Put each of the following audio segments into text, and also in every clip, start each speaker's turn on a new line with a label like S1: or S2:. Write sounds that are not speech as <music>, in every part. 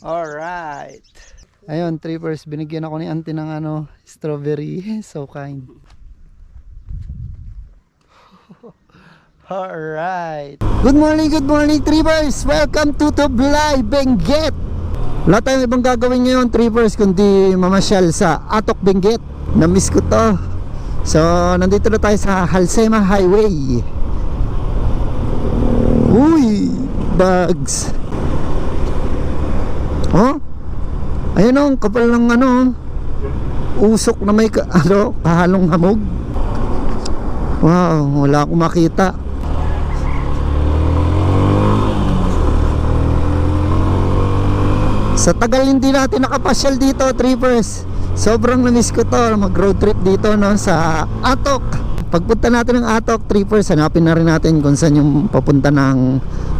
S1: Alright. Ayun, trippers, binigyan ako ni auntie ng ano, strawberry. <laughs> So kind. <laughs> Alright. Good morning, good morning, trippers. Welcome to Tublay, Benguet. Wala tayong ibang gagawin ngayon, trippers, kundi mamasyal sa Atok, Benguet. Na-miss ko to. So, nandito na tayo sa Halsema Highway. Uy, bugs. Oh? Ayun oh, kapal ng ano, usok na may <laughs> ano, kahalong hamog. Wow, wala akong makita. Sa tagal hindi natin nakapasyal dito, trippers. Sobrang na-miss ko to, mag road trip dito no, sa Atok. Pagpunta natin ng Atok, trippers, hanapin na rin natin kung saan yung papunta ng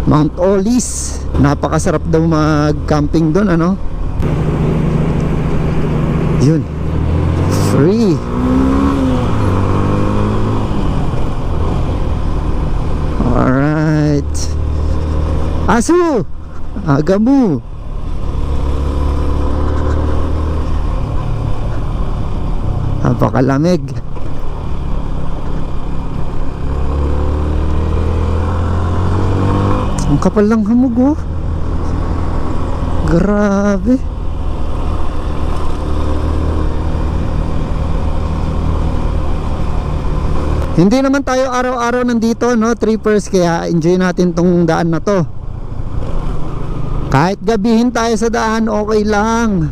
S1: Mount Olis. Napakasarap daw mag-camping doon, ano? Yun. Free. Alright. Aso! Aga mo. Napakalamig. Ang kapal lang hamog oh. Grabe. Hindi naman tayo araw-araw nandito, no, trippers, kaya enjoy natin tong daan na to. Kahit gabihin tayo sa daan, okay lang.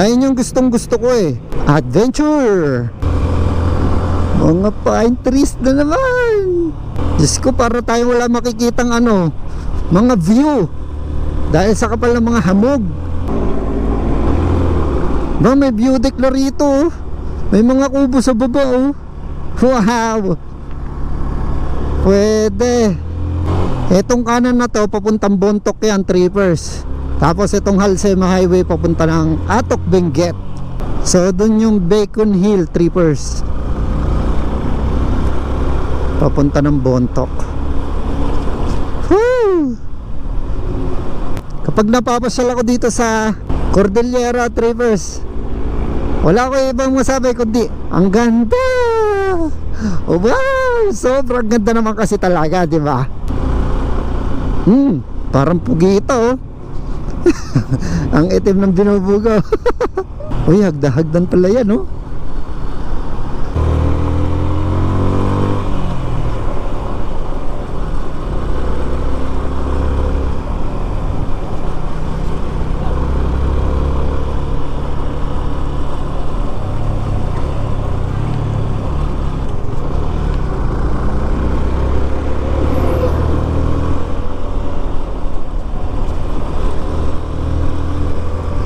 S1: Ayun yung gustong gusto ko eh. Adventure! Mga pine trees na naman. Diyos ko, para tayo wala makikitang ano, mga view. Dahil sa kapal ng mga hamog. Ba, may view deck na rito. oh. May mga kubo sa baba oh. Wow! Pwede. Etong kanan na to, papuntang Bontok yan, trippers. Tapos itong Halsema Highway, papunta ng Atok, Benguet. So, dun yung Bacon Hill, trippers. Papunta ng Bontok. Woo! Kapag napapasyal ako dito sa Cordillera, trippers, wala ko ibang masabi kundi ang ganda. Oh, wow! Sobrang ganda naman kasi talaga, di ba? Hmm, parang pugito. oh. <laughs> ang itim ng binubugo. <laughs> Uy, hagda-hagdan pala yan, oh.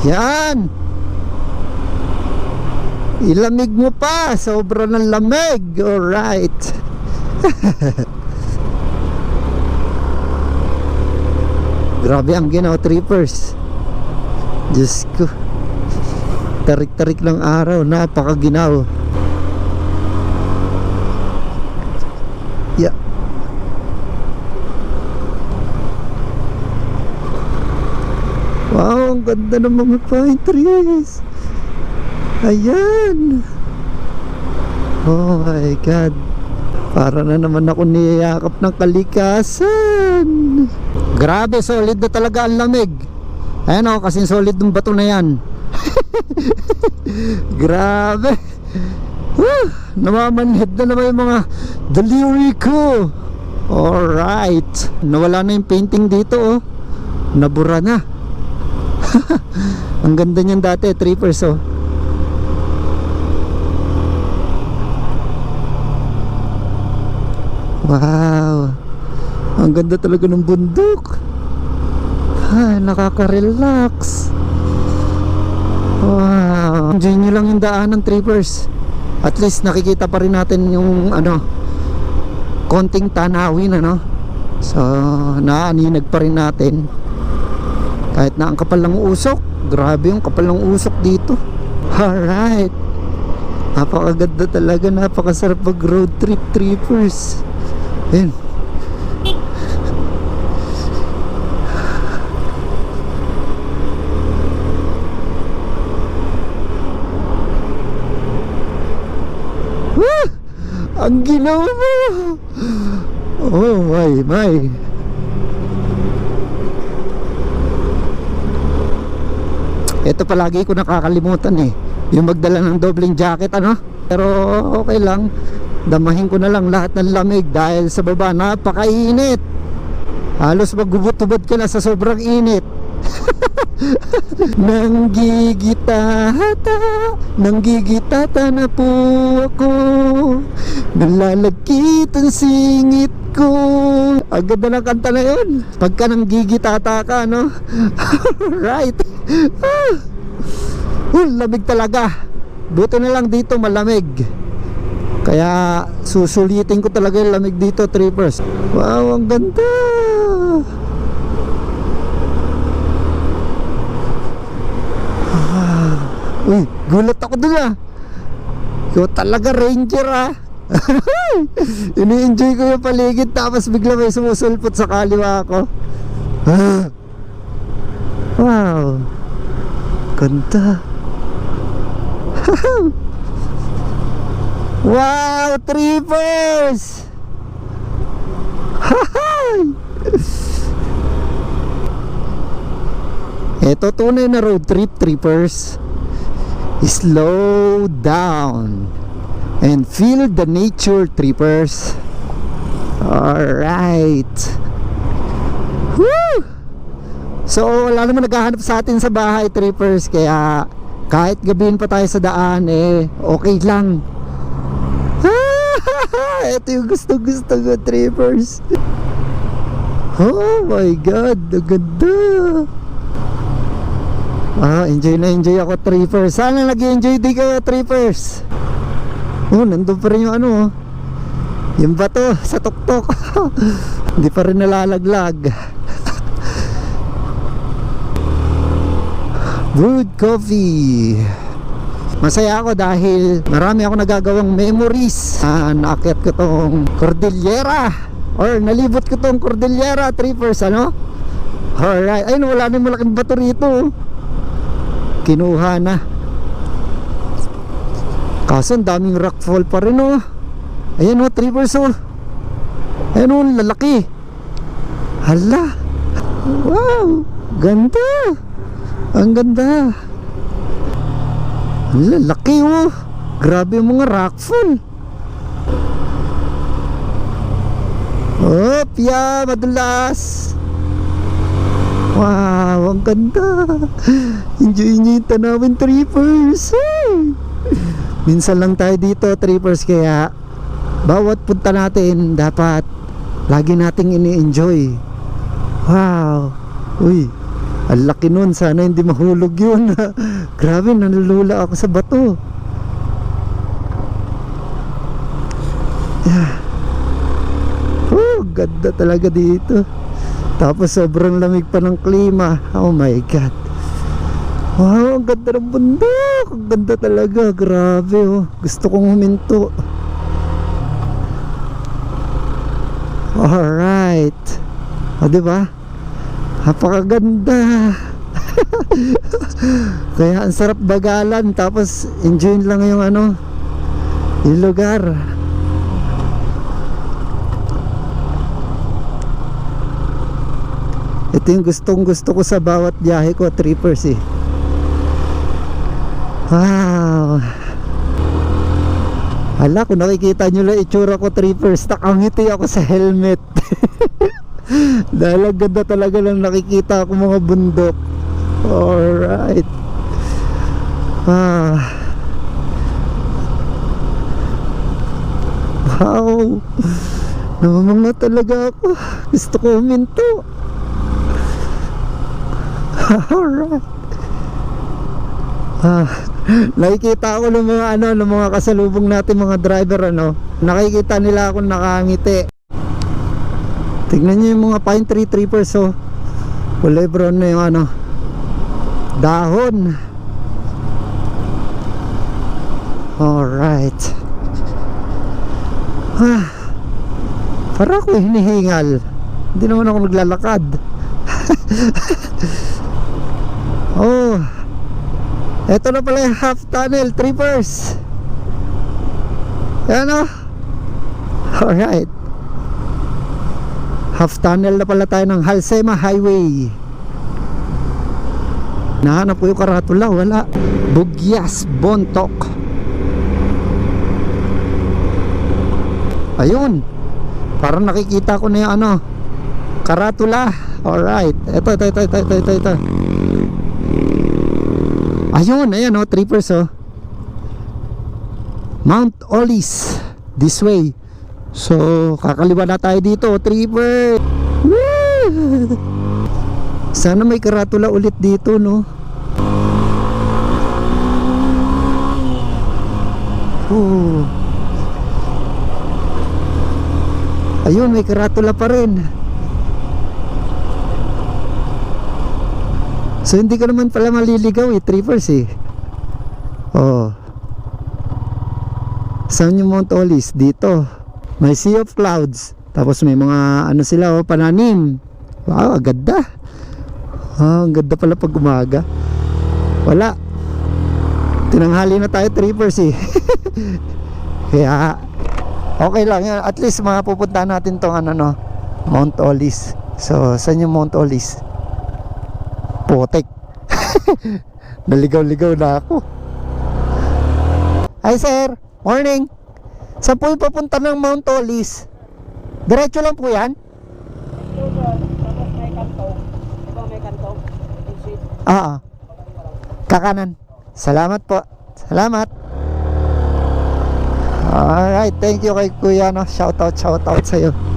S1: Yan. Ilamig mo pa. Sobra ng lamig. Alright. <laughs> Grabe ang ginawa trippers. Diyos ko. Tarik-tarik ng araw. Napakaginaw. Yeah. Wow, ganda ng mga pine trees. Ayan. Oh my God. Para na naman ako niyakap ng kalikasan. Grabe, solid na talaga ang lamig. Ayan o, kasing solid ng bato na yan. <laughs> Grabe. Woo! Namamanhid na naman yung mga delivery ko. Alright. Nawala na yung painting dito oh. Nabura na. <laughs> Ang ganda niyan dati, trippers oh. Wow. Ang ganda talaga ng bundok. Ay, nakaka-relax. Wow. Enjoy nyo lang yung daanan, trippers. At least nakikita pa rin natin yung ano, konting tanawin ano. So, naaninag pa rin natin kahit na ang kapal ng usok grabe yung kapal ng usok dito. <laughs> Alright. Napakaganda talaga napakasarap mag road trip trippers. Ayun. Ang ginawa mo! Oh my, my! Ito palagi ko nakakalimutan eh. Yung magdala ng dobling jacket ano. Pero okay lang. Damahin ko na lang lahat ng lamig dahil sa baba napakainit. Halos magubot-ubod ka na sa sobrang init. <laughs> Nanggigitata, nanggigitata na po ako Nalalagkit ang singit ko Ang ganda ng kanta na yun Pagka nanggigitata ka, no? <laughs> right ah. uh, Lamig talaga Buti na lang dito malamig Kaya susulitin ko talaga yung lamig dito, trippers Wow, ang ganda Uy, gulat ako dun ah. Ikaw talaga ranger ah. <laughs> Ini-enjoy ko yung paligid tapos bigla may sumusulpot sa kaliwa ko. Ah. <gasps> wow. Ganda. <laughs> wow, trippers! <laughs> Ito tunay na road trip, trippers slow down and feel the nature trippers alright Woo! so wala naman naghahanap sa atin sa bahay trippers kaya kahit gabihin pa tayo sa daan eh okay lang <laughs> ito yung gusto gusto ko trippers oh my god ang ganda Ah, enjoy na enjoy ako trippers. Sana nag-enjoy din kayo trippers. Oh, nandun pa rin yung ano. Yung bato sa tuktok. <laughs> Hindi pa rin nalalaglag. <laughs> Brewed coffee. Masaya ako dahil marami ako nagagawang memories. Ah, naakyat ko tong Cordillera or nalibot ko tong Cordillera trippers ano? Alright, ayun wala na malaking bato rito. kinuha na kaso ang daming rockfall pa rin oh. Ayan oh trippers oh. Ayan oh lalaki. Hala. Wow ganda. Ang ganda. Ang lalaki oh. Grabe mga rockfall oh piya madulas. Wow, ang ganda. Enjoy nyo yung tanawin trippers. Hey! Minsan lang tayo dito trippers kaya bawat punta natin dapat lagi nating ini-enjoy. Wow. Uy, ang laki nun. Sana hindi mahulog yun. <laughs> Grabe, nanulula ako sa bato. Yeah. Oh, ganda talaga dito. Tapos sobrang lamig pa ng klima. Oh my God. Wow, ang ganda ng bundok. Ang ganda talaga. Grabe oh. Gusto kong huminto. Alright. O, diba? Napakaganda. <laughs> Kaya ang sarap bagalan. Tapos enjoy lang yung ano, yung lugar. Ito yung gustong gusto ko sa bawat biyahe ko, trippers eh. Wow. Hala, kung nakikita nyo lang itsura ko, trippers, nakangiti ako sa helmet. <laughs> Dahil ang ganda talaga lang nakikita ako mga bundok. Alright. Ah. Wow. Namamanga talaga ako. Gusto ko huminto. <laughs> Alright. Ah, nakikita ako ng mga ano, ng mga kasalubong natin mga driver ano. Nakikita nila ako nakangiti. Tignan niyo yung mga pine tree trippers oh. Kulay brown na yung ano. Dahon. Alright. Ah. Para ako hinihingal. Hindi naman ako naglalakad. <laughs> Ito na pala yung half tunnel, trippers. Yan oh. Alright. Half tunnel na pala tayo ng Halsema Highway. Nahanap ko yung karatula, wala. Bugyas, Bontok. Ayun. Parang nakikita ko na yung ano, karatula. Alright. Ito, ito, ito, ito, ito, ito, ito. Ayun, ayan oh, trippers oh. Mount Olis. This way. So, kakaliwa na tayo dito, tripper. Woo! Sana may karatula ulit dito, no? Oh. Ayun, may karatula pa rin. So, hindi ka naman pala maliligaw eh, trippers eh. Oh. Saan yung Mount Olis? Dito. May Sea of Clouds. Tapos may mga ano sila oh, pananim. Wow, ganda. Oh, ang ganda pala pag umaga. Wala. Tinanghali na tayo trippers eh. <laughs> Kaya okay lang. At least mapupunta natin tong ano no, Mount Olis. So, saan yung Mount Olis? Potek. <laughs> Naligaw-ligaw na ako. Hi sir, morning. Saan po yung papunta ng Mount Olis? Diretso lang po yan?
S2: Tapos may kanto. Di ba may kanto? Exit.
S1: Oo. Kakanan. Salamat po. Salamat. Alright, thank you kay Kuya. No? Shout out, shout out sa'yo.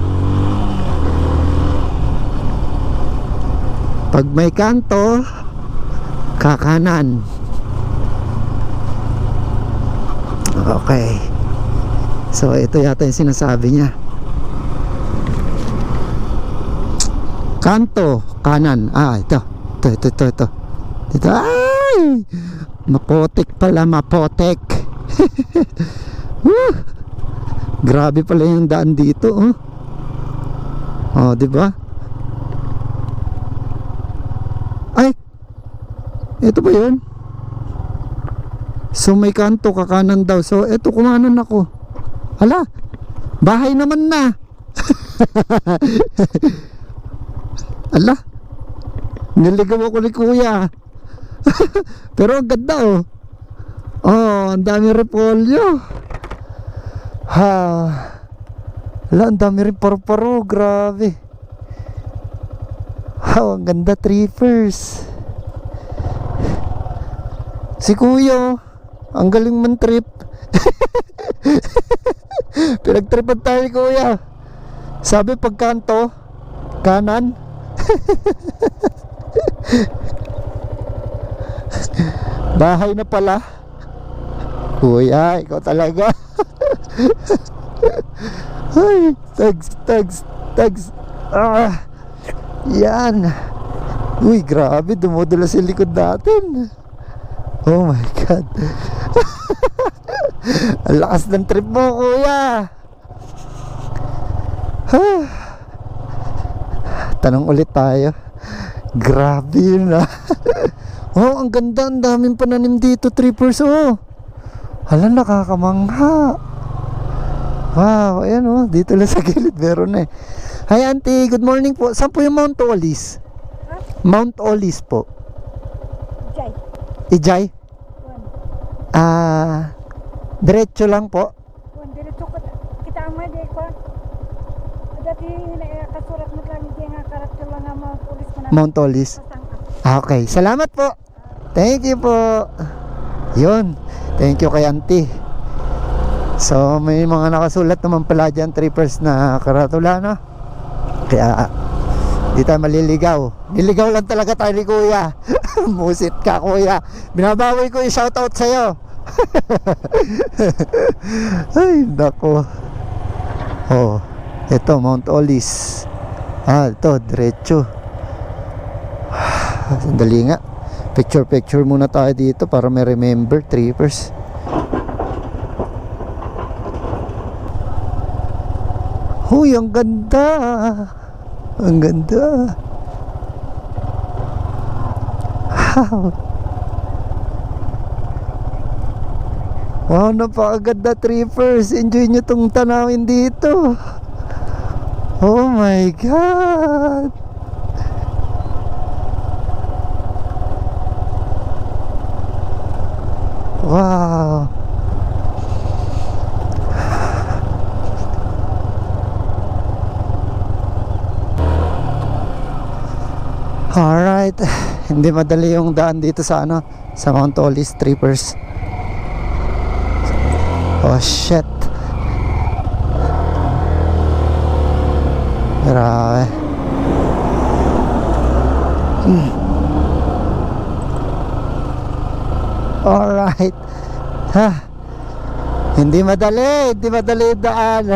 S1: Pag may kanto, kakanan. Okay. So, ito yata yung sinasabi niya. Kanto, kanan. Ah, ito. Ito, ito, ito, ito. Dito. Ay! Mapotek pala, mapotek. <laughs> Grabe pala yung daan dito, oh. Oh, di ba? Ay! Ito ba yun? So may kanto kakanan daw. So eto kumanan ako. Hala, bahay naman na. <laughs> Ala, niligaw ako ni kuya. <laughs> Pero ang ganda oh. Oh, ang dami repolyo. Ha. Ala, ang dami rin paru-paro. Grabe. Wow, ang ganda trippers. Si kuya, oh, ang galing man trip. <laughs> Pinagtripan tayo ni kuya. Sabi pagkanto, kanan. <laughs> Bahay na pala. Kuya, ikaw talaga. <laughs> Ay, tags, tags, tags. Ah, yan. Uy, grabe, dumudula sa likod natin. Oh my God. <laughs> Ang lakas ng trip mo, kuya. <sighs> Tanong ulit tayo. Grabe yun ah. <laughs> oh, ang ganda. Ang daming pananim dito, trippers. Oh. Hala, nakakamangha. Wow, ayan oh. Dito lang sa gilid. Meron eh. Hi, auntie. Good morning po. Saan po yung Mount Olis? Mount Olis po.
S2: Jay.
S1: Ijay? Ah, diretso lang po.
S2: Kuan diretso ko kita ang may ko. Dati kasurat mo lang di nga karakter lang mga pulis ko na.
S1: Mount Olis. Ah, Okay, salamat po. Thank you po. Yun. Thank you kay auntie. So, may mga nakasulat naman pala dyan, trippers na karatula, no? Kaya, di tayo maliligaw. Niligaw lang talaga tayo ni kuya. <laughs> <laughs> Musit ka, kuya. Binabawi ko yung shoutout sa'yo. <laughs> Ay, nako. Oh, ito, Mount Olis. Ah, ito, diretso. <sighs> Sandali nga. Picture picture muna tayo dito para may remember trippers. Huy, ang ganda. Ang ganda. Wow. Wow, napakaganda trippers. Enjoy nyo tong tanawin dito. Oh my God. Wow. Alright. Hindi madali yung daan dito sa ano, sa Mount Olis Trippers. Oh shit. Grabe. Hmm. Alright. Ha. Hindi madali, hindi madali daan.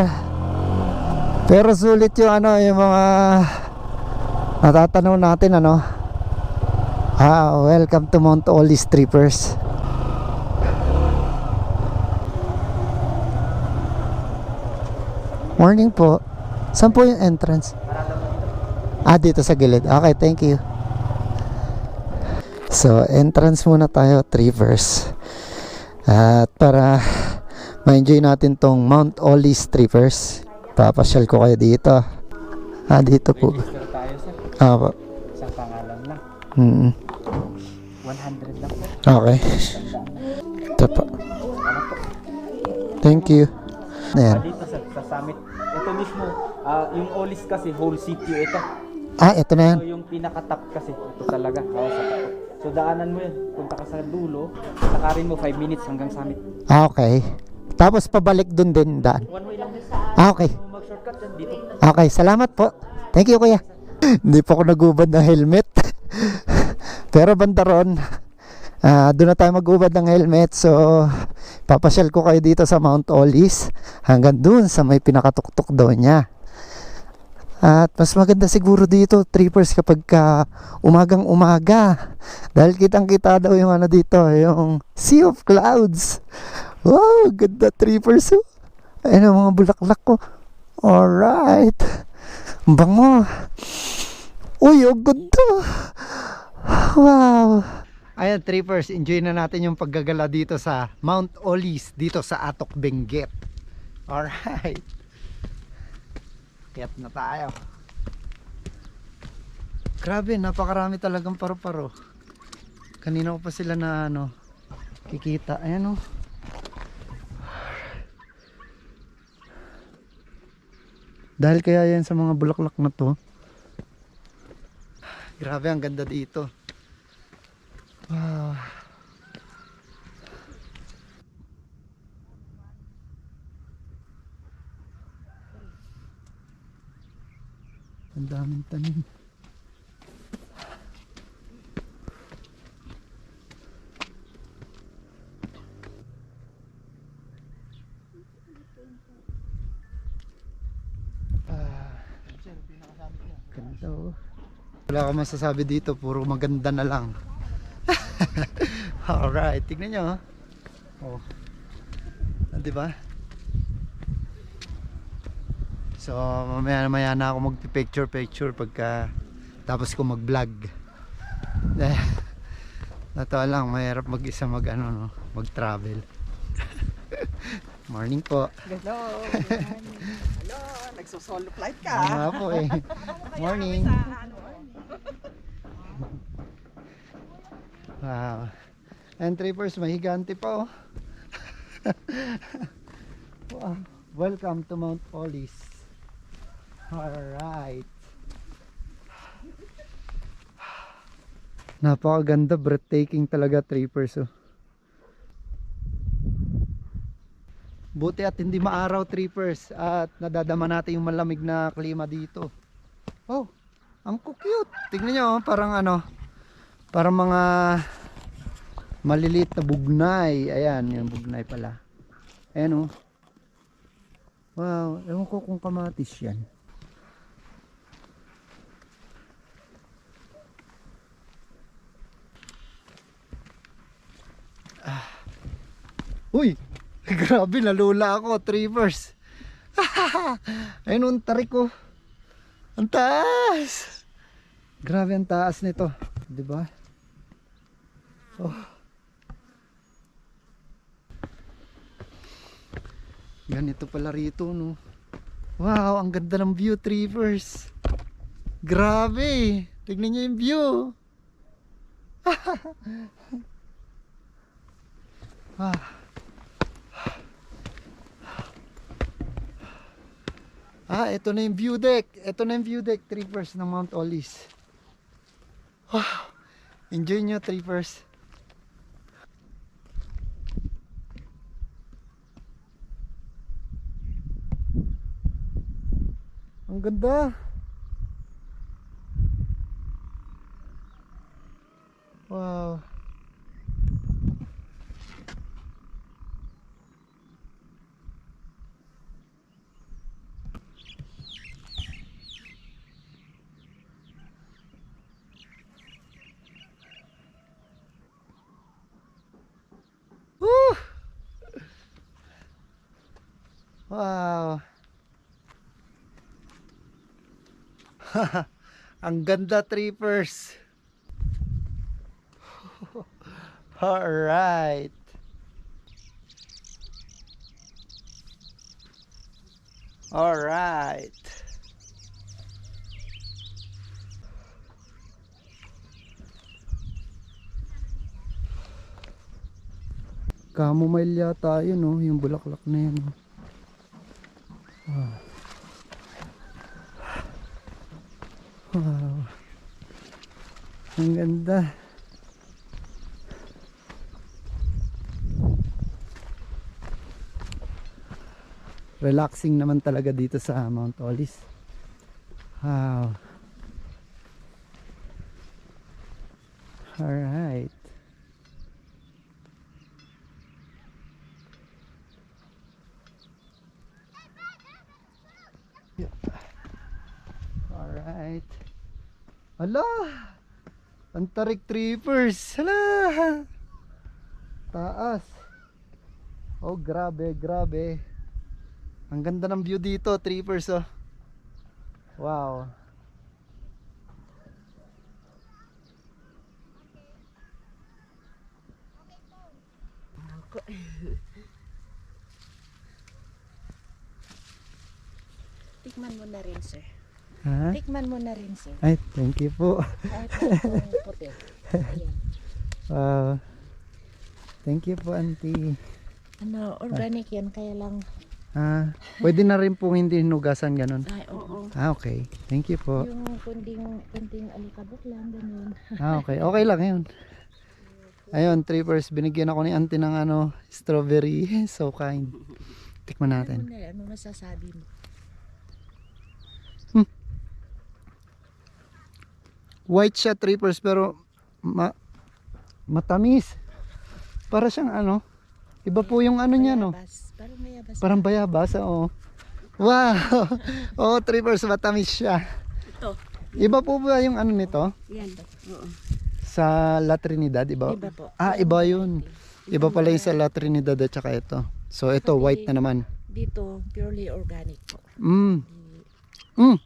S1: Pero sulit yung ano, yung mga natatanaw natin ano. Ah, welcome to Mount Olis Trippers. Morning po. Saan po yung entrance? Ah, dito sa gilid. Okay, thank you. So, entrance muna tayo, Trippers. At para ma-enjoy natin tong Mount Olis Trippers, papasyal ko kayo dito. Ah, dito po.
S3: Register tayo sir.
S1: Ah, po.
S3: Isang pangalan lang.
S1: Mm,
S3: 100 lang sir.
S1: okay. Ito po. Thank you. Ayan.
S3: Ah, dito sir, sa summit. Ito mismo, ah, yung Olis kasi whole city ito.
S1: Ah, ito na yan.
S3: So yung pinaka-top kasi, ito talaga. Oh, sa top. So daanan mo yun. Punta ka sa dulo, lakarin mo 5 minutes hanggang summit.
S1: Ah, okay. Tapos pabalik dun din daan.
S3: One way lang din.
S1: Ah, okay.
S3: So mag-shortcut yan dito.
S1: Okay, salamat po. Thank you, kuya. <gasps> Hindi po ako nagubad ng helmet. <laughs> Pero banda ron, ah, doon na tayo magubad ng helmet. So, papasyal ko kayo dito sa Mount Olis hanggang doon sa may pinakatuktok daw niya. At mas maganda siguro dito, trippers, kapag ka umagang umaga. Dahil kitang kita daw yung ano dito, yung Sea of Clouds. Wow, ganda trippers. Oh. Ayun ang mga bulaklak ko. Alright. Ang Bango. Uy, ang ganda. Wow. Ayan, trippers, enjoy na natin yung paggagala dito sa Mount Olis, dito sa Atok Benguet. Alright. Kayat na tayo. Grabe, napakarami talagang paru-paro. Kanina ko pa sila na ano, kikita. Ayan oh. Dahil kaya yan sa mga bulaklak na to. Grabe, ang ganda dito. Wow. Ang daming tanim. Ganda oh. Wala akong masasabi dito, puro maganda na lang. <laughs> Alright, tignan nyo. Oh. Oh. Di ba? So, mamaya maya na ako magpi-picture picture pagka tapos ko mag-vlog. <laughs> Eh, Nato lang, mahirap mag-isa mag ano no, mag-travel. <laughs> Morning po.
S4: Hello. Hello. Nagso-solo flight ka.
S1: Nga po eh. Morning. Wow. And trippers, mahigante pa oh. <laughs> wow. Welcome to Mount Olis. Alright. Napakaganda, breathtaking talaga trippers oh. Buti at hindi maaraw trippers at nadadama natin yung malamig na klima dito. Oh, ang cute. Tingnan nyo, oh, parang ano, parang mga maliliit na bugnay. Ayan, yung bugnay pala. Ayan oh. Wow, ewan ko kung kamatis yan. Ah. Uy, <laughs> grabe nalula ako, Trivers. <laughs> Ayun ang tarik ko. Ang taas. Grabe ang taas nito, 'di ba? Oh. Ganito pala rito, no? Wow, ang ganda ng view, Trippers. Grabe! Tignan niyo yung view. <laughs> ah. Ah, ito na yung view deck. Ito na yung view deck, Trippers ng Mount Olis. Wow. Enjoy nyo, Trippers. Ang ganda. Wow. Woo! Wow. <laughs> Ang ganda trippers. <laughs> Alright. Alright. Chamomile yata yun no, yung bulaklak na yun. oh. Wow. Ang ganda. Relaxing naman talaga dito sa Mount Olis. Wow. Alright. Alright. Hala! Ang tarik trippers. Hala! Taas. Oh, grabe, grabe. Ang ganda ng view dito, trippers oh. Wow.
S4: Tikman mo na rin, sir.
S1: Ha?
S4: Tikman mo na rin, sir.
S1: Ay, thank you po.
S4: Kahit itong puti. Ayan. <laughs>
S1: Wow. Thank you po, auntie.
S4: Ano, organic yan, kaya lang,
S1: Ah, pwede na rin po hindi hinugasan ganun.
S4: ay, oo.
S1: Ah, okay. Thank you po.
S4: Yung kunding, kunding alikabok lang, ganun. <laughs>
S1: Ah, okay. Okay lang yun. Ayun, trippers, binigyan ako ni auntie ng ano, strawberry. <laughs> So kind. Tikman
S4: Ano,
S1: natin.
S4: na, ano masasabi mo?
S1: White siya, trippers, pero ma matamis. Para siyang ano, iba po yung ano niya, no?
S4: Bayabas. Parang mayabas.
S1: Parang bayabas, oo. Wow! <laughs> oh, trippers, matamis siya.
S4: Ito.
S1: Iba po ba yung ano nito?
S4: Yan. Oo.
S1: Sa La Trinidad, iba?
S4: Iba po.
S1: Ah, iba yun. Iba pala yung sa La Trinidad at saka ito. So ito, white na naman.
S4: Dito, purely organic po.
S1: Mm. Mm.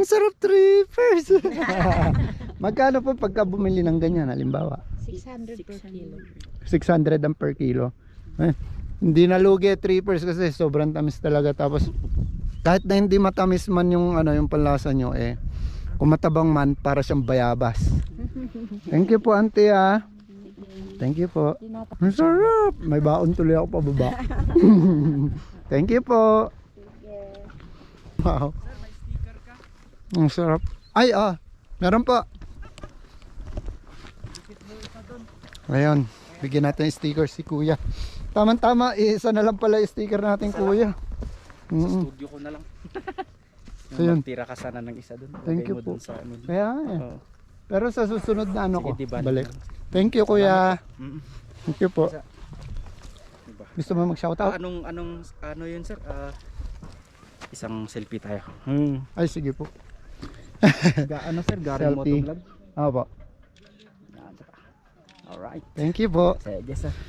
S1: Ang sarap trippers. <laughs> <laughs> Magkano po pagka bumili ng ganyan, halimbawa?
S4: 600 per kilo.
S1: 600 ang per kilo. Eh, hindi na lugi trippers kasi sobrang tamis talaga tapos kahit na hindi matamis man yung ano yung panlasa nyo eh kung matabang man para siyang bayabas. Thank you po auntie ah. Thank you po. Ang sarap! May baon tuloy ako pababa. <laughs> Thank you po. Wow. Ang sarap. Ay, ah. Meron po. Ayun. Bigyan natin yung sticker si kuya. Tama-tama. Isa na lang pala yung sticker natin kuya.
S3: Sa
S1: Mm
S3: studio ko na lang. <laughs>
S1: So, yun.
S3: Magtira ka sana ng isa doon.
S1: Thank you po.
S3: Sa, ano.
S1: Kaya eh.
S3: Oo.
S1: Pero sa susunod na ano ko,
S3: Sige, di balik.
S1: Thank you kuya.
S3: Mm.
S1: Thank you po.
S3: Diba?
S1: Gusto mo mag-shoutout?
S3: Ah, anong anong ano yun sir? Ah, isang selfie tayo.
S1: Hmm. Ay, sige po.
S3: Ga, ano sir?
S1: Selfie.
S3: motovlog.
S1: Opo.
S3: Sir. Alright.
S1: Thank you po.
S3: Sige sir.